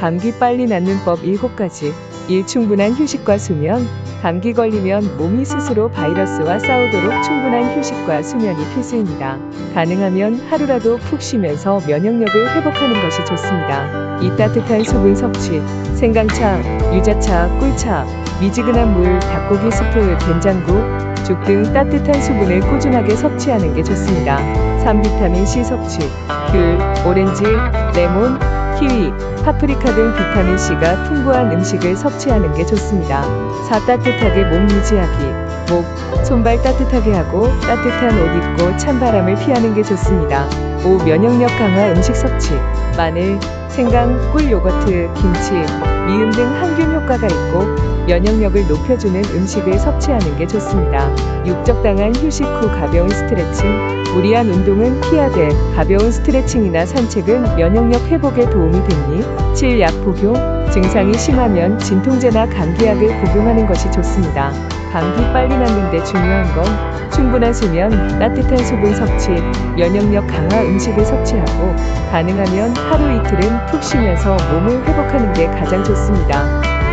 감기 빨리 낫는 법 7가지. 1. 충분한 휴식과 수면. 감기 걸리면 몸이 스스로 바이러스와 싸우도록 충분한 휴식과 수면이 필수입니다. 가능하면 하루라도 푹 쉬면서 면역력을 회복하는 것이 좋습니다. 이 따뜻한 수분 섭취, 생강차, 유자차, 꿀차, 미지근한 물, 닭고기 스프, 된장국, 죽 등 따뜻한 수분을 꾸준하게 섭취하는 게 좋습니다. 3. 비타민C 섭취, 귤, 오렌지, 레몬, 키위, 파프리카 등 비타민C가 풍부한 음식을 섭취하는 게 좋습니다. 4. 따뜻하게 몸 유지하기, 목, 손발 따뜻하게 하고 따뜻한 옷 입고 찬바람을 피하는 게 좋습니다. 5. 면역력 강화 음식 섭취, 마늘, 생강, 꿀 요거트, 김치, 미음 등 항균 효과가 있고 면역력을 높여주는 음식을 섭취하는 게 좋습니다. 6. 적당한 휴식 후 가벼운 스트레칭, 무리한 운동은 피하되 가벼운 스트레칭이나 산책은 면역력 회복에 도움이 됩니. 7. 약 복용, 증상이 심하면 진통제나 감기약을 복용하는 것이 좋습니다. 감기 빨리 낫는데 중요한 건 충분한 수면, 따뜻한 수분 섭취, 면역력 강화 음식을 섭취하고 가능하면 하루 이틀은 푹 쉬면서 몸을 회복하는 게 가장 좋습니다.